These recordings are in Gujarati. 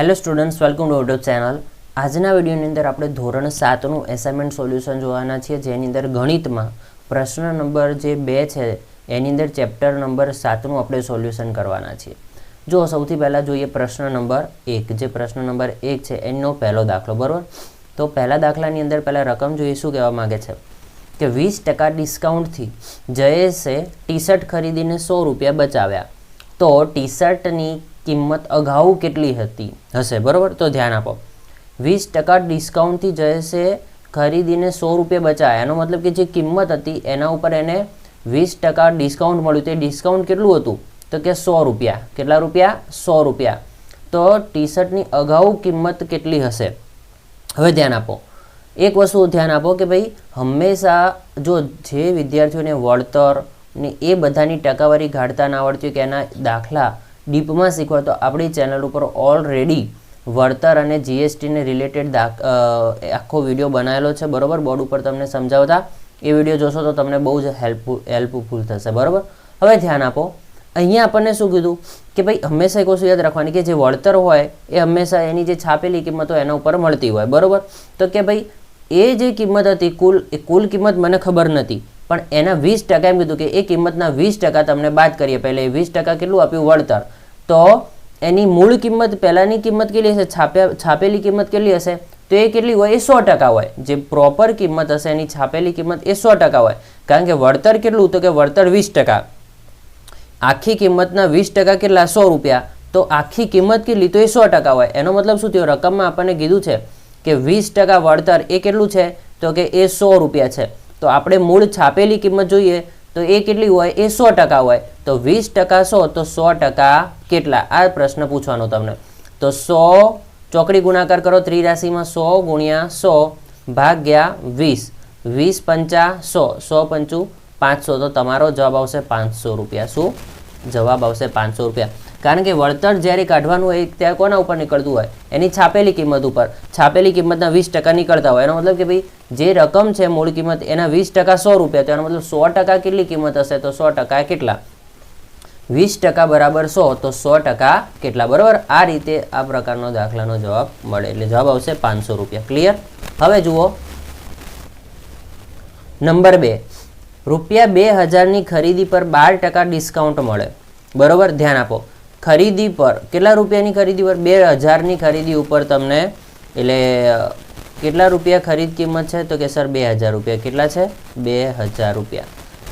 Hello students welcome to YouTube channel આજના વિડીયોની અંદર આપણે ધોરણ સાતનું એસાઇનમેન્ટ સોલ્યુશન જોવાના છીએ, જેની અંદર ગણિતમાં પ્રશ્ન નંબર જે બે છે, એની અંદર ચેપ્ટર નંબર સાતનું આપણે સોલ્યુશન કરવાના છીએ. જો સૌથી પહેલાં જોઈએ પ્રશ્ન નંબર એક, જે પ્રશ્ન નંબર એક છે, એનો પહેલો દાખલો, બરાબર? તો પહેલા દાખલાની અંદર પહેલાં રકમ જોઈએ, શું કહેવા માગે છે? કે વીસ ટકા ડિસ્કાઉન્ટથી જયેશે ટી શર્ટ ખરીદીને સો રૂપિયા બચાવ્યા. તો ટી શર્ટની કિંમત અગાઉ કેટલી હતી? હશે, બરાબર? તો ધ્યાન આપો. વીસ ટકા ડિસ્કાઉન્ટથી જયેશે, ખરીદીને સો રૂપિયા બચાવ્યા એનો મતલબ કે જે કિંમત હતી, એના ઉપર એને વીસ ટકા ડિસ્કાઉન્ટ મળ્યું. તે ડિસ્કાઉન્ટ કેટલું હતું? તો કે સો રૂપિયા. કેટલા રૂપિયા? સો રૂપિયા. તો ટી શર્ટની અગાઉ કિંમત કેટલી હશે? હવે ધ્યાન આપો. એક વસ્તુ ધ્યાન આપો કે ભાઈ, હંમેશા જો જે વિદ્યાર્થીઓને વળતર ને એ બધાની ટકાવારી ગાઢતા ના આવડતી હોય કે એના દાખલા ડીપમાં શીખવા તો આપણી ચેનલ ઉપર ઓલરેડી વળતર અને જીએસટીને રિલેટેડ આખો વીડિયો બનાવેલો છે. બરાબર? બોર્ડ ઉપર તમને સમજાવતા. એ વીડિયો જોશો તો તમને બહુ જ હેલ્પફુલ હેલ્પફુલ થશે. બરાબર? હવે ધ્યાન આપો. અહીંયા આપણને શું કીધું? કે ભાઈ, હંમેશા એક વસ્તુ યાદ રાખવાની કે જે વળતર હોય, એ હંમેશા એની જે છાપેલી કિંમત એના ઉપર મળતી હોય. બરાબર? તો કે ભાઈ, એ જે કિંમત હતી, કુલ, એ કુલ કિંમત મને ખબર નથી. પણ એના વીસ ટકા એમ કીધું કે એ કિંમતના વીસ ટકા તમને બાદ કરીએ. પહેલાં એ વીસ ટકા કેટલું આપ્યું? વળતર. તો એની મૂળ કિંમત, પહેલાંની કિંમત કેટલી હશે? છાપ્યા, છાપેલી કિંમત કેટલી હશે? તો એ કેટલી હોય? એ સો ટકા હોય. જે પ્રોપર કિંમત હશે, એની છાપેલી કિંમત એ સો ટકા હોય. કારણ કે વળતર કેટલું? તો કે વળતર વીસ ટકા. આખી કિંમતના વીસ ટકા કેટલા? સો રૂપિયા. તો આખી કિંમત કેટલી? તો એ સો ટકા હોય. એનો મતલબ શું થયો? રકમમાં આપણને કીધું છે કે વીસ ટકા વળતર એ કેટલું છે? તો કે એ સો રૂપિયા છે. તો આપણે મૂળ છાપેલી કિંમત જોઈએ તો એ કેટલી હોય? એ સો ટકા હોય. તો વીસ ટકા સો, તો સો ટકા કેટલા? આ પ્રશ્ન પૂછવાનો તમને. તો સો ચોકડી ગુણાકાર કરો, ત્રિરાશીમાં સો ગુણ્યા સો ભાગ્યા વીસ. વીસ પંચા સો. સો પંચું પાંચસો. તો તમારો જવાબ આવશે પાંચસો રૂપિયા. શું? જવાબ આવશે પાંચસો રૂપિયા. કારણ કે વળતર જ્યારે કાઢવાનું હોય, ત્યારે કોના ઉપર નીકળતું હોય? એની છાપેલી કિંમત ઉપર. છાપેલી કિંમતના વીસ ટકા નીકળતા હોય. એનો મતલબ કે ભાઈ, જે રકમ છે મૂળ કિંમત, એના વીસ ટકા સો રૂપિયા. તો એનો મતલબ સો ટકા કેટલી કિંમત હશે? તો સો ટકા કેટલા? વીસ ટકા બરાબર સો, તો સો ટકા કેટલા? બરાબર? આ રીતે આ પ્રકારનો દાખલાનો જવાબ મળે. એટલે જવાબ આવશે પાંચસો રૂપિયા. ક્લિયર હવે જુઓ. નંબર બે. રૂપિયા બે હજારની ખરીદી પર બાર ટકા ડિસ્કાઉન્ટ મળે. બરોબર? ધ્યાન આપો. ખરીદી પર? કેટલા રૂપિયાની ખરીદી પર? બે હજારની ખરીદી ઉપર તમને, એટલે, કેટલા રૂપિયા ખરીદ કિંમત છે? તો કે, સર, બે હજાર રૂપિયા. કેટલા છે? બે હજાર રૂપિયા.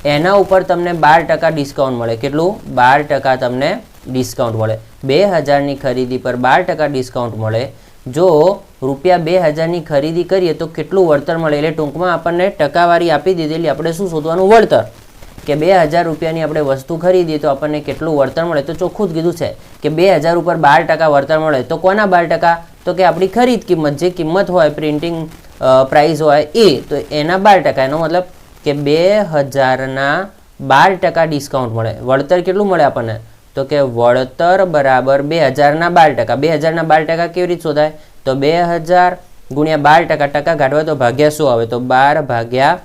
એના ઉપર તમને બાર ટકા ડિસ્કાઉન્ટ મળે. કેટલું? બાર ટકા તમને ડિસ્કાઉન્ટ મળે. બે હજારની ખરીદી પર બાર ટકા ડિસ્કાઉન્ટ મળે. જો રૂપિયા બે હજારની ખરીદી કરીએ તો કેટલું વળતર મળે? એટલે ટૂંકમાં આપણને ટકાવારી આપી દીધેલી. આપણે શું શોધવાનું? વળતર. કે બે હજાર રૂપિયાની આપણે વસ્તુ ખરીદીએ તો આપણને કેટલું વળતર મળે? તો ચોખ્ખું જ કીધું છે કે બે હજાર ઉપર બાર ટકા વળતર મળે. તો કોના બાર ટકા? તો કે આપણી ખરીદ કિંમત, જે કિંમત હોય, પ્રિન્ટિંગ પ્રાઇસ હોય એ, તો એના બાર ટકા. એનો મતલબ કે બે હજારના બાર ટકા ડિસ્કાઉન્ટ મળે. વળતર કેટલું મળે આપણને? તો કે વળતર બરાબર બે હજારના બાર ટકા. બે હજારના બાર ટકા કેવી રીતે શોધાય? તો બે હજાર ગુણ્યા બાર ટકા ટકા કાઢવા તો ભાગ્યા સો આવે. તો બાર ભાગ્યા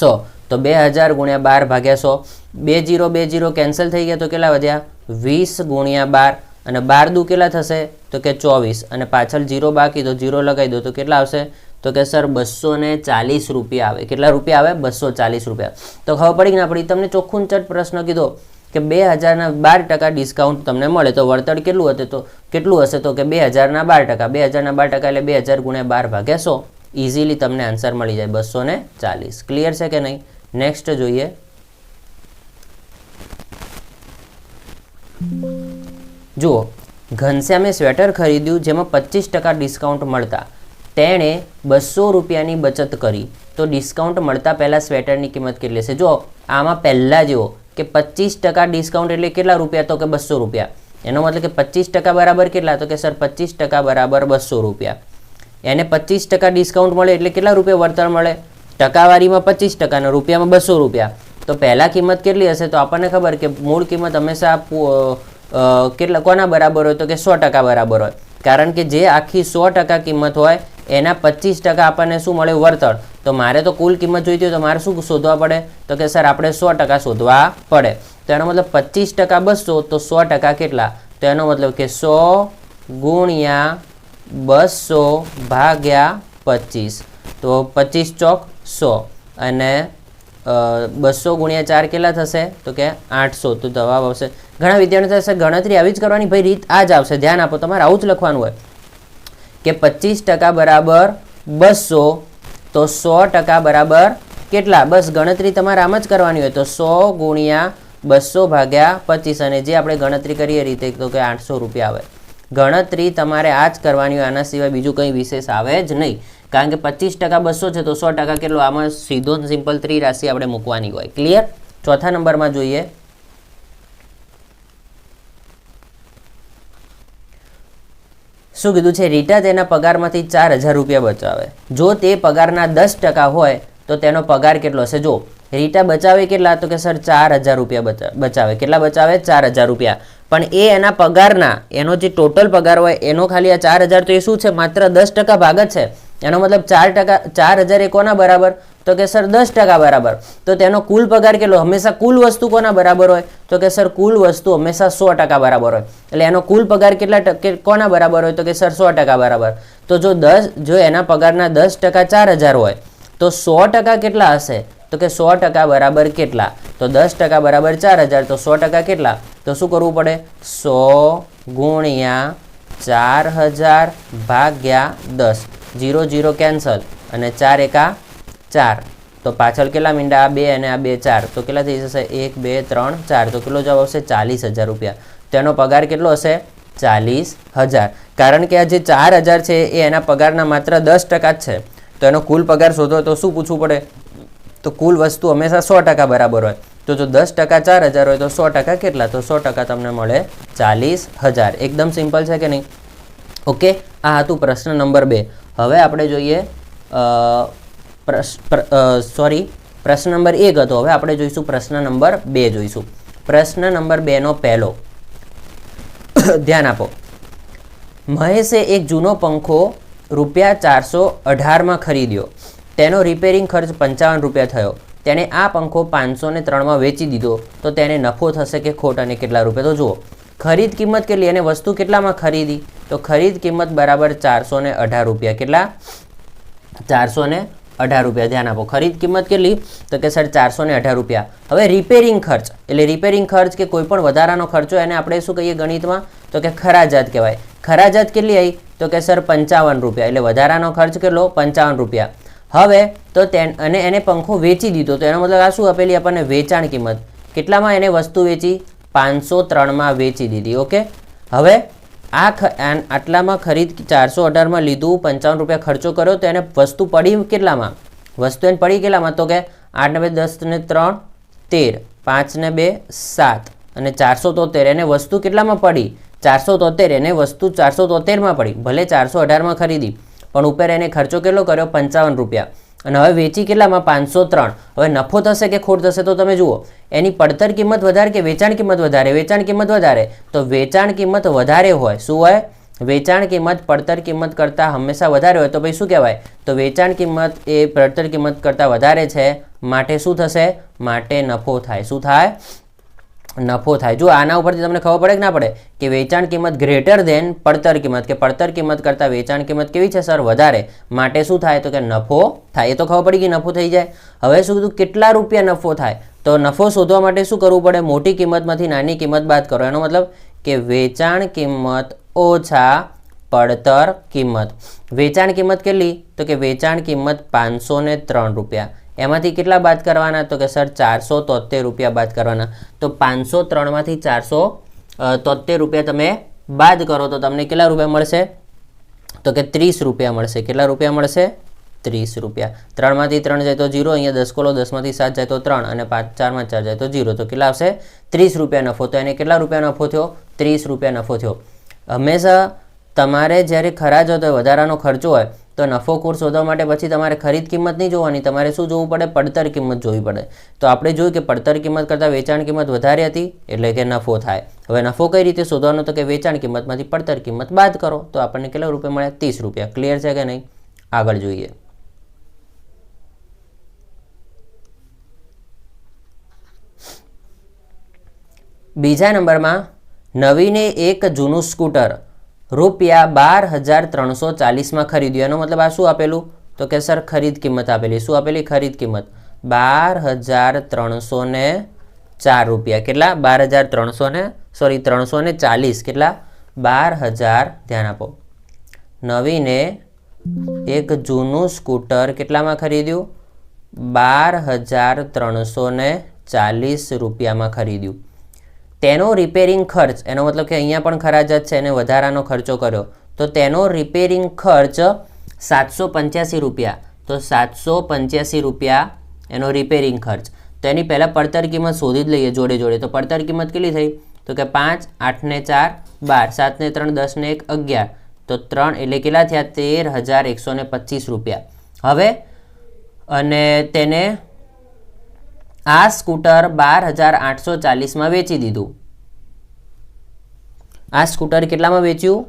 સો. તો બે હજાર ગુણ્યા બાર ભાગ્યા સો. બે જીરો બે જીરો કેન્સલ થઈ ગયા તો કેટલા વધ્યા? વીસ ગુણ્યા બાર. અને બાર દુ કેટલા થશે? તો કે ચોવીસ. અને પાછળ જીરો બાકી તો જીરો લગાવી દો તો કેટલા આવશે? તો કે સર બસો ને ચાલીસ રૂપિયા આવે. કેટલા રૂપિયા આવે? બસો ચાલીસ રૂપિયા. તો ખબર પડી ના પડી? તમને ચોખ્ખું ચટ પ્રશ્ન કીધો કે બે હજારના બાર ટકા ડિસ્કાઉન્ટ તમને મળે. તો વળતર કેટલું હશે તો? કેટલું હશે તો કે બે હજારના બાર ટકા. બે હજારના બાર ટકા એટલે બે હજાર ગુણ્યા બાર ભાગ્યા સો. ઇઝીલી તમને આન્સર મળી જાય બસો ને ચાલીસ. ક્લિયર છે કે નહીં? નેક્સ્ટ જોઈએ. જુઓ, ઘનશ્યામે સ્વેટર ખરીદ્યું જેમાં પચીસ ટકા ડિસ્કાઉન્ટ મળતા. તેણે બસો રૂપિયાની બચત કરી. તો ડિસ્કાઉન્ટ મળતા પહેલાં સ્વેટરની કિંમત કેટલી હશે? જો આમાં પહેલાં જેવો કે પચીસ ટકા ડિસ્કાઉન્ટ એટલે કેટલા રૂપિયા? તો કે બસો રૂપિયા. એનો મતલબ કે પચીસ ટકા બરાબર કેટલા? તો કે સર, પચીસ ટકા બરાબર બસો રૂપિયા. એને પચીસ ટકા ડિસ્કાઉન્ટ મળે એટલે કેટલા રૂપિયા વળતર મળે? ટકાવારીમાં પચીસ ટકા અને રૂપિયામાં બસો રૂપિયા. તો પહેલાં કિંમત કેટલી હશે? તો આપણને ખબર કે મૂળ કિંમત હંમેશા કેટલા, કોના બરાબર હોય? તો કે સો ટકા બરાબર હોય. કારણ કે જે આખી સો ટકા કિંમત હોય, એના પચીસ ટકા આપણને શું મળે? વળતર. તો મારે તો કુલ કિંમત જોઈતી હોય તો મારે શું શોધવા પડે? તો કે સર, આપણે સો ટકા શોધવા પડે. તો એનો મતલબ પચીસ ટકા બસો, તો સો ટકા કેટલા? તો એનો મતલબ કે સો ગુણ્યા બસો ભાગ્યા પચીસ. તો પચીસ ચોક સો. અને બસો ગુણ્યા ચાર કેટલા થશે? તો કે આઠસો. તો જવાબ આવશે. ઘણા વિદ્યાર્થીઓ થશે ગણતરી આવી જ કરવાની ભાઈ રીત આ જ આવશે. ધ્યાન આપો, તમારે આવું જ લખવાનું હોય. કે પચીસ ટકા બરાબર બસો, તો સો ટકા બરાબર કેટલા? બસ ગણતરી તમારે આમ જ કરવાની હોય. તો સો ગુણ્યા બસો ભાગ્યા પચીસ. અને જે આપણે ગણતરી કરીએ રીતે તો કે આઠસો રૂપિયા આવે. ગણતરી તમારે આ જ કરવાની હોય. આના સિવાય બીજું કંઈ વિશેષ આવે જ નહીં. કારણ કે પચીસ ટકા બસો છે તો સો ટકા કેટલો? આમાં સીધો સિમ્પલ ત્રી રાશિ આપણે મૂકવાની હોય. ક્લિયર ચોથા નંબરમાં જોઈએ. શું કીધું છે? રીટા તેના પગારમાંથી ચાર હજાર રૂપિયા બચાવે. જો તે પગારના દસ ટકા હોય, તો તેનો પગાર કેટલો હશે? જો રીટા બચાવે કેટલા? તો કે સર, ચાર હજાર રૂપિયા બચાવે. કેટલા બચાવે? ચાર હજાર રૂપિયા. પણ એ એના પગારના, એનો જે ટોટલ પગાર હોય, એનો ખાલી આ ચાર હજાર તો એ શું છે? માત્ર દસ ટકા ભાગ જ છે. એનો મતલબ ચાર ટકા, ચાર હજાર એ કોના બરાબર? તો કે સર દસ ટકા બરાબર. તો તેનો કુલ પગાર કેટલો? હંમેશા કુલ વસ્તુ કોના બરાબર હોય? તો કે સર કુલ વસ્તુ હંમેશા સો ટકા બરાબર હોય. એટલે એનો કુલ પગાર કેટલા કોના બરાબર હોય? તો કે સર સો ટકા બરાબર. તો જો દસ, જો એના પગારના દસ ટકા ચાર હજાર હોય, તો સો ટકા કેટલા હશે? તો કે સો ટકા બરાબર કેટલા? તો દસ ટકા બરાબર ચાર હજાર. તો સો ટકા કેટલા? તો શું કરવું પડે? સો ગુણ્યા ચાર હજાર ભાગ્યા દસ. જીરો જીરો કેન્સલ અને ચાર એકા ચાર. તો પાછળ કેટલા મીંડા? આ બે અને આ બે ચાર. તો કેટલા થઈ જશે? એક, બે, ત્રણ, ચાર. તો કેટલો જવાબ આવશે? ચાલીસ હજાર રૂપિયા. તેનો પગાર કેટલો હશે? ચાલીસ હજાર. કારણ કે આ જે ચાર હજાર છે એ એના પગારના માત્ર દસ ટકા જ છે. તો એનો કુલ પગાર શોધો તો શું પૂછવું પડે? તો કુલ વસ્તુ હંમેશા સો ટકા બરાબર હોય. તો જો દસ ટકા ચાર હજાર હોય તો સો ટકા કેટલા? તો સો ટકા તમને મળે ચાલીસ હજાર. એકદમ સિમ્પલ છે કે નહીં? ઓકે? આ હતું પ્રશ્ન નંબર બે. હવે આપણે જોઈએ સોરી પ્રશ્ન નંબર એક હતો. હવે આપણે જોઈશું પ્રશ્ન નંબર બે જોઈશું. પ્રશ્ન નંબર બેનો પહેલો. ધ્યાન આપો. મહેશે એક જૂનો પંખો રૂપિયા ચારસો અઢારમાં ખરીદ્યો. તેનો રિપેરિંગ ખર્ચ પંચાવન રૂપિયા થયો. તેણે આ પંખો પાંચસો ને ત્રણમાં વેચી દીધો. તો તેને નફો થશે કે ખોટ અને કેટલા રૂપિયા? તો જુઓ. ખરીદ કિંમત કેટલી અને વસ્તુ કેટલામાં ખરીદી? તો ખરીદ કિંમત બરાબર ચારસો ને અઢાર રૂપિયા. કેટલા? ચારસો ને અઢાર રૂપિયા. ધ્યાન આપો. ખરીદ કિંમત કેટલી? તો કે સર ચારસો ને અઢાર રૂપિયા. હવે રિપેરિંગ ખર્ચ. એટલે રિપેરિંગ ખર્ચ કે કોઈ પણ વધારાનો ખર્ચો એને આપણે શું કહીએ ગણિતમાં? તો કે ખરાજાત કહેવાય. ખરાજાત કેટલી આવી તો કે સર પંચાવન રૂપિયા. એટલે વધારાનો ખર્ચ કેટલો? પંચાવન રૂપિયા. હવે તો તેન, અને એને પંખો વેચી દીધો. તો એનો મતલબ આ શું આપેલી આપણને વેચાણ કિંમત. કેટલામાં એને વસ્તુ વેચી? પાંચસો ત્રણમાં વેચી દીધી, ઓકે? હવે આ આટલામાં ખરીદ ચારસો અઢારમાં લીધું, પંચાવન રૂપિયા ખર્ચો કર્યો, તો એને વસ્તુ પડી કેટલામાં? વસ્તુ એને પડી કેટલામાં? તો કે આઠ ને બે, દસ ને ત્રણ, તેર, પાંચ ને બે, સાત અને ચારસો તોતેર. એને વસ્તુ કેટલામાં પડી? ચારસો તોતેર. એને વસ્તુ ચારસો તોતેરમાં પડી. ભલે ચારસો અઢારમાં ખરીદી, પણ ઉપર એને ખર્ચો કેટલો કર્યો? પંચાવન રૂપિયા. અને હવે વેચી કેટલામાં? પાંચસો ત્રણ. હવે નફો થશે કે ખોટ થશે તો તમે જુઓ. એની પડતર કિંમત વધારે કે વેચાણ કિંમત વધારે? વેચાણ કિંમત વધારે. તો વેચાણ કિંમત વધારે હોય. શું હોય? વેચાણ કિંમત પડતર કિંમત કરતાં હંમેશા વધારે હોય. તો ભાઈ શું કહેવાય? તો વેચાણ કિંમત એ પડતર કિંમત કરતાં વધારે છે. માટે શું થશે? માટે નફો થાય. શું થાય? નફો થાય. જો આના ઉપરથી તમને ખબર પડે કે ના પડે, કે વેચાણ કિંમત ગ્રેટર દેન પડતર કિંમત, કે પડતર કિંમત કરતાં વેચાણ કિંમત કેવી છે સર? વધારે. માટે શું થાય? તો કે નફો થાય. એ તો ખબર પડી કે નફો થઈ જાય. હવે શું કીધું? કેટલા રૂપિયા નફો થાય? તો નફો શોધવા માટે શું કરવું પડે? મોટી કિંમતમાંથી નાની કિંમત બાદ કરો. એનો મતલબ કે વેચાણ કિંમત ઓછા પડતર કિંમત. વેચાણ કિંમત કેટલી? તો કે વેચાણ કિંમત પાંચસો ત્રણ રૂપિયા. એમાંથી કેટલા બાદ કરવાના? તો કે, સર, ચારસો તોતેર રૂપિયા બાદ કરવાના. તો પાંચસો ત્રણમાંથી ચારસો તોતેર રૂપિયા તમે બાદ કરો, તો તમને કેટલા રૂપિયા મળશે? તો કે, ત્રીસ રૂપિયા મળશે. કેટલા રૂપિયા મળશે? ત્રીસ રૂપિયા. ત્રણમાંથી ત્રણ જાય તો જીરો, અહીંયા દસ કોલો, દસમાંથી સાત જાય તો ત્રણ, અને પાંચ, ચારમાં ચાર જાય તો જીરો. તો કેટલા આવશે? ત્રીસ રૂપિયા નફો. તો એને કેટલા રૂપિયા નફો થયો? ત્રીસ રૂપિયા નફો થયો. હંમેશા તમારે જ્યારે ખરાજ હોય, તો વધારાનો ખર્ચો હોય તો નફો કુર શોધવા માટે પછી તમારે ખરીદ કિંમત નહીં જોવાની, તમારે શું જોવું પડે? પડતર કિંમત જોવી પડે. તો આપણે જોયું કે પડતર કિંમત કરતાં વેચાણ કિંમત વધારે હતી, એટલે કે નફો થાય. હવે નફો કઈ રીતે શોધવાનો? તો કે વેચાણ કિંમતમાંથી પડતર કિંમત બાદ કરો. તો આપણને કેટલા રૂપિયા મળ્યા? ત્રીસ રૂપિયા. ક્લિયર છે કે નહીં? આગળ જોઈએ. બીજા નંબરમાં નવીને એક જૂનું સ્કૂટર. રૂપિયા બાર હજાર ત્રણસો ચાલીસમાં ખરીદ્યું. એનો મતલબ આ શું આપેલું? તો કે સર, ખરીદ કિંમત આપેલી. શું આપેલી? ખરીદ કિંમત. બાર હજાર ત્રણસો ને ચાર રૂપિયા. કેટલા? બાર હજાર ત્રણસો ને સોરી ત્રણસો ને ચાલીસ. કેટલા? બાર હજાર, ધ્યાન આપો. નવીને એક જૂનું સ્કૂટર કેટલામાં ખરીદ્યું? બાર હજાર ત્રણસો ચાલીસ રૂપિયામાં ખરીદ્યું. તેનો રિપેરિંગ ખર્ચ, એનો મતલબ કે અહીંયા પણ ખરા જ છે, એને વધારાનો ખર્ચો કર્યો, તો તેનો રિપેરિંગ ખર્ચ સાતસો પંચ્યાસી રૂપિયા, તો સાતસો પંચ્યાસી રૂપિયા એનો રિપેરિંગ ખર્ચ. તો એની પહેલાં પડતર કિંમત શોધી જ લઈએ જોડે જોડે, તો પડતર કિંમત કેટલી થઈ? તો કે પાંચ આઠને ચાર બાર સાતને ત્રણ દસને એક અગિયાર, તો ત્રણ એટલે કેટલા થયા? તેર હજાર એકસો ને પચીસ રૂપિયા. હવે અને તેને આ સ્કૂટર બાર હજાર આઠસો ચાલીસમાં વેચી દીધું. આ સ્કૂટર કેટલામાં વેચ્યું?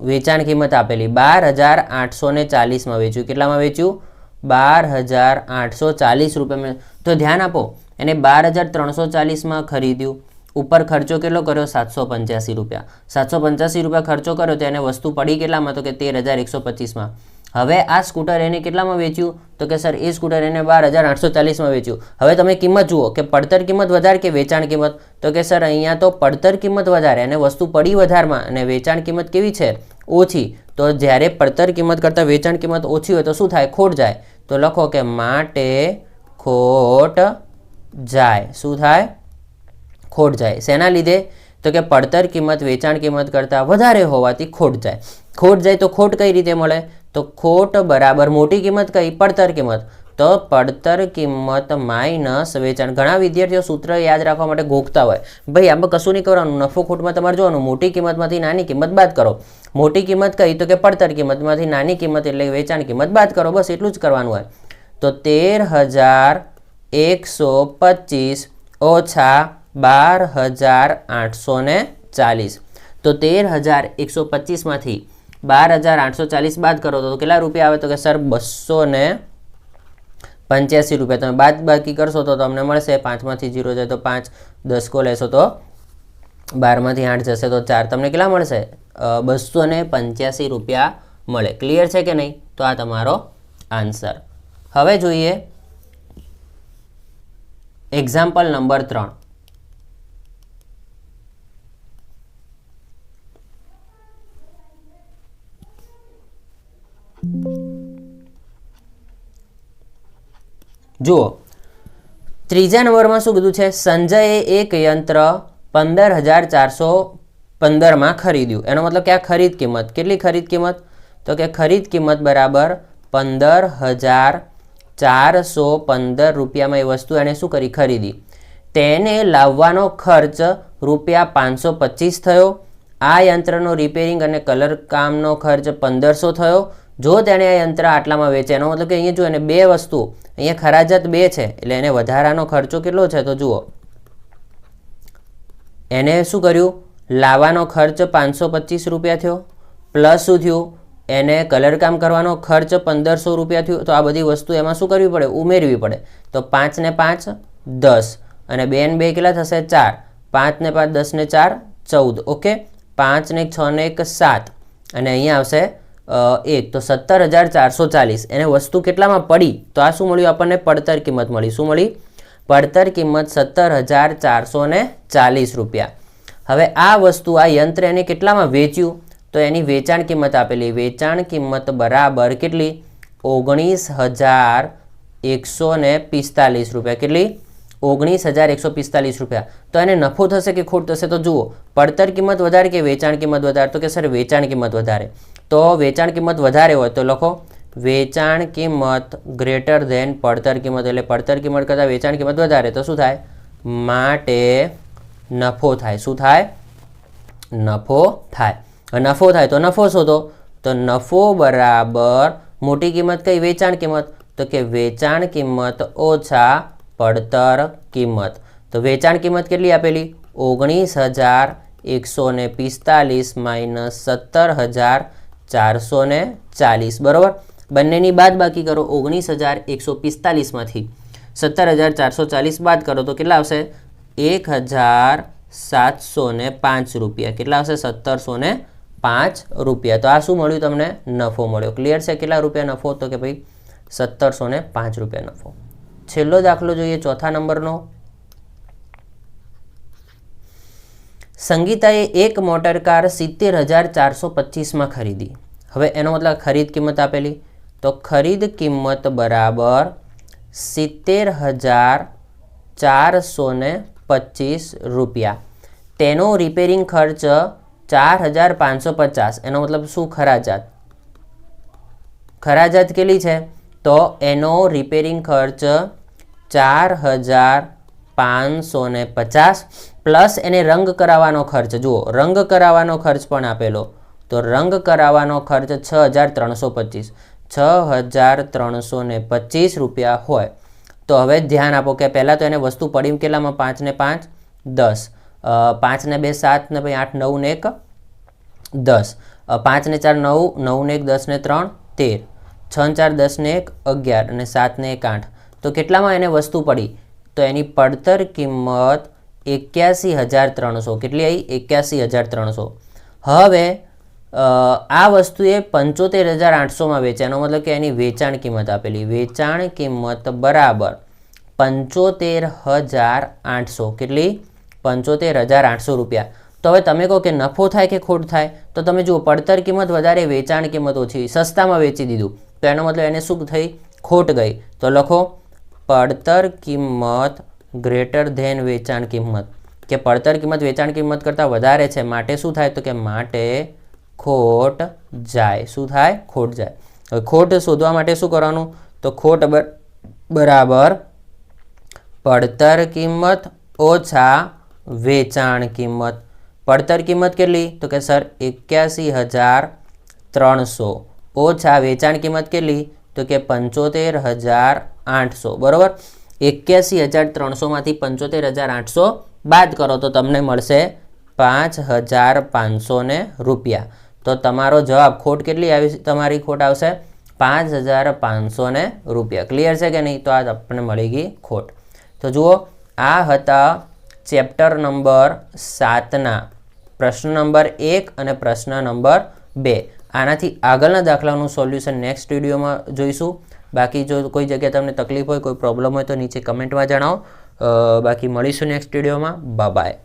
વેચાણ કિંમત આપેલી બાર હજાર આઠસો ને ચાલીસમાં વેચ્યું. કેટલામાં વેચ્યું? બાર હજાર આઠસો ચાલીસ રૂપિયામાં તો ધ્યાન આપો, એને બાર હજાર ત્રણસો ચાલીસમાં ખરીદ્યું. ઉપર ખર્ચો કેટલો કર્યો? સાતસો પંચ્યાસી રૂપિયા. સાતસો પંચ્યાસી રૂપિયા ખર્ચો કર્યો, તો એને વસ્તુ પડી કેટલામાં? તો કે તેર હજાર એકસો પચીસમાં. હવે આ સ્કૂટર એને કેટલામાં વેચ્યું? તો કે સર, એ સ્કૂટર એને બાર હજાર આઠસો ચાલીસમાં વેચ્યું. હવે તમે કિંમત જુઓ, કે પડતર કિંમત વધારે કે વેચાણ કિંમત? તો કે સર, અહીંયા તો પડતર કિંમત વધારે અને વસ્તુ પડી વધારમાં અને વેચાણ કિંમત કેવી છે? ઓછી. તો જ્યારે પડતર કિંમત કરતાં વેચાણ કિંમત ઓછી હોય તો શું થાય? ખોટ જાય. તો લખો કે માટે ખોટ જાય શું થાય? ખોટ જાય. શેના લીધે? તો કે પડતર કિંમત, વેચાણ કિંમત કરતાં વધારે હોવાથી ખોટ જાય. ખોટ જાય તો ખોટ કઈ રીતે મળે? તો ખોટ બરાબર, મોટી કિંમત કઈ? પડતર કિંમત. તો પડતર કિંમત માઇનસ વેચાણ. ઘણા વિદ્યાર્થીઓ સૂત્ર યાદ રાખવા માટે ગોખતા હોય. ભાઈ, આમાં કશું નહીં કરવાનું. નફો ખોટમાં તમારે જોવાનું. મોટી કિંમતમાંથી નાની કિંમત બાદ કરો. મોટી કિંમત કઈ? તો કે પડતર કિંમતમાંથી નાની કિંમત એટલે વેચાણ કિંમત બાદ કરો. બસ એટલું જ કરવાનું હોય. તો તેર હજાર એકસો પચીસ ઓછા બાર હજાર આઠસો ચાલીસ. તો તેર હજાર એકસો પચીસમાંથી બાર હજાર આઠસો ચાલીસ બાદ કરો તો કેટલા રૂપિયા આવે? તો કે સર, બસો ને પંચ્યાસી રૂપિયા. તમે બાદ બાકી કરશો તો તમને મળશે પાંચમાંથી જીરો જાય તો પાંચ, દસકો લેશો તો બારમાંથી આઠ જશે તો ચાર. તમને કેટલા મળશે? બસો ને પંચ્યાસી રૂપિયા મળે. ક્લિયર છે કે નહીં? તો આ તમારો આન્સર હવે જોઈએ એક્ઝામ્પલ નંબર ત્રણ. જુઓ. ત્રીજા નંબરમાં શું કીધું છે? સંજયે એક યંત્ર પંદર હજાર ચારસો પંદરમાં ખરીદ્યું. એનો મતલબ કે આ ખરીદ કિંમત. કેટલી ખરીદ કિંમત? તો કે ખરીદ કિંમત બરાબર પંદર હજાર ચારસો પંદર રૂપિયામાં એ વસ્તુ એણે શું કરી? ખરીદી. તેને લાવવાનો ખર્ચ રૂપિયા પાંચસો પચીસ થયો. આ યંત્રનો રિપેરિંગ અને કલર કામનો ખર્ચ પંદરસો થયો. જો તેણે આ યંત્ર આટલામાં વેચે, એનો મતલબ કે અહીંયા જુઓ, એને બે વસ્તુ અહીંયા ખરાજત બે છે, એટલે એને વધારાનો ખર્ચો કેટલો છે? તો જુઓ. એને શું કર્યું? લાવવાનો ખર્ચ પાંચસો પચીસ રૂપિયા થયો. પ્લસ શું થયું? એને કલરકામ કરવાનો ખર્ચ પંદરસો રૂપિયા થયો. તો આ બધી વસ્તુ એમાં શું કરવી પડે? ઉમેરવી પડે. તો પાંચ ને પાંચ, દસ. અને બે ને બે કેટલા થશે? ચાર. પાંચ ને પાંચ દસ ને ચાર, ચૌદ. ઓકે? પાંચ ને છ ને એક સાત. અને અહીંયા આવશે એક. તો સત્તર હજાર ચારસો ચાલીસ. એને વસ્તુ કેટલામાં પડી? તો આ શું મળ્યું આપણને? પડતર કિંમત મળી. શું મળી? પડતર કિંમત સત્તર હજાર ચારસો ને ચાલીસ રૂપિયા. હવે આ વસ્તુ, આ યંત્ર એને કેટલામાં વેચ્યું? તો એની વેચાણ કિંમત આપેલી. વેચાણ કિંમત બરાબર કેટલી? ઓગણીસ હજાર એકસો પિસ્તાલીસ રૂપિયા. કેટલી? ઓગણીસ હજાર એકસો પિસ્તાલીસ રૂપિયા. તો એને નફો થશે કે ખોટ થશે તો જુઓ, પડતર કિંમત વધારે કે વેચાણ કિંમત વધારે? તો કે સર, વેચાણ કિંમત વધારે. તો વેચાણ કિંમત વધારે હોય તો લખો, વેચાણ કિંમત ગ્રેટર ધેન પડતર કિંમત, એટલે પડતર કિંમત કરતાં વેચાણ કિંમત વધારે. તો શું થાય? માટે નફો થાય. શું થાય? નફો થાય. નફો થાય તો નફો શોધો તો નફો બરાબર મોટી કિંમત કઈ? વેચાણ કિંમત. તો કે વેચાણ કિંમત ઓછા પડતર કિંમત. તો વેચાણ કિંમત કેટલી આપેલી? ઓગણીસ હજાર એકસો ને પિસ્તાલીસ માઇનસ સત્તર હજાર ચારસો ને ચાલીસ. બરાબર? બંનેની બાદ બાકી કરો ઓગણીસ હજાર એકસો પિસ્તાલીસમાંથી સત્તર હજાર ચારસો ચાલીસ બાદ કરો તો કેટલા આવશે? એક હજાર સાતસો ને પાંચ રૂપિયા. કેટલા આવશે? સત્તરસો ને પાંચ રૂપિયા. તો આ શું મળ્યું તમને? નફો મળ્યો. ક્લિયર છે? કેટલા રૂપિયા નફો? તો કે ભાઈ, સત્તરસો ને પાંચ રૂપિયા નફો. છેલ્લો દાખલો જોઈએ, ચોથા નંબરનો. સંગીતાએ એક મોટર કાર સિત્તેર હજાર ચારસો પચીસમાં ખરીદી. હવે એનો મતલબ ખરીદ કિંમત આપેલી. તો ખરીદ કિંમત બરાબર સિત્તેર હજાર ચારસો ને પચીસ રૂપિયા. તેનો રિપેરિંગ ખર્ચ ચાર હજાર પાંચસો પચાસ. એનો મતલબ શું? ખરાજાત. ખરાજાત કેટલી છે? તો એનો રિપેરિંગ ખર્ચ ચાર હજાર પાંચસો ને પચાસ પ્લસ એને રંગ કરાવવાનો ખર્ચ. જુઓ, રંગ કરાવવાનો ખર્ચ પણ આપેલો. તો રંગ કરાવવાનો ખર્ચ છ હજાર ત્રણસો પચીસ. છ હજાર ત્રણસો ને પચીસ રૂપિયા હોય. તો હવે ધ્યાન આપો કે પહેલાં તો એને વસ્તુ પડી કેટલામાં? પાંચ ને પાંચ, દસ. પાંચને બે સાત ને ભાઈ આઠ, નવ ને એક, દસ. પાંચને ચાર, નવ નવ ને એક, દસ ને ત્રણ, તેર. છ ચાર, દસ ને એક, અગિયાર અને સાત ને એક, આઠ. તો કેટલામાં એને વસ્તુ પડી? તો એની પડતર કિંમત એક્યાસી હજાર ત્રણસો. કેટલી આવી એક્યાસી હજાર ત્રણસો. હવે આ વસ્તુએ પંચોતેર હજાર આઠસોમાં વેચાય મતલબ કે એની વેચાણ કિંમત આપેલી. વેચાણ કિંમત બરાબર પંચોતેર હજાર આઠસો. કેટલી? પંચોતેર હજાર આઠસો રૂપિયા. તો હવે તમે કહો કે નફો થાય કે ખોટ થાય? તો તમે જુઓ, પડતર કિંમત વધારે, વેચાણ કિંમત ઓછી. સસ્તામાં વેચી દીધું. તો એનો મતલબ એને શું થઈ? ખોટ ગઈ. તો લખો પડતર કિંમત ગ્રેટર ધેન વેચાણ કિંમત. કે પડતર કિંમત વેચાણ કિંમત કરતાં વધારે છે, માટે શું થાય? તો કે માટે ખોટ જાય. શું થાય? ખોટ જાય. હવે ખોટ શોધવા માટે શું કરવાનું? તો ખોટ બર- બરાબર પડતર કિંમત ઓછા વેચાણ કિંમત. પડતર કિંમત કેટલી? તો કે સર, એક્યાસી હજાર ત્રણસો. ઓછા વેચાણ કિંમત કેટલી? તો કે પંચોતેર હજાર આઠસો, બરાબર? એક્યાસી હજાર ત્રણસોમાંથી પંચોતેર હજાર આઠસો બાદ કરો તો તમને મળશે પાંચ હજાર પાંચસો ને રૂપિયા. તો તમારો જવાબ ખોટ કેટલી આવી તમારી ખોટ આવશે? પાંચ હજાર પાંચસો ને રૂપિયા. ક્લિયર છે કે નહીં? તો આ આપણને મળી ગઈ ખોટ. તો જુઓ, આ હતા ચેપ્ટર નંબર સાતના. પ્રશ્ન નંબર એક અને પ્રશ્ન નંબર બે. આનાથી આગળના દાખલાનું સોલ્યુશન નેક્સ્ટ વિડીયોમાં જોઈશું. બાકી જો કોઈ જગ્યાએ તમને તકલીફ હોય, કોઈ પ્રોબ્લેમ હોય તો નીચે કમેન્ટમાં જણાવો. બાકી મળીશું નેક્સ્ટ વિડીયોમાં બાય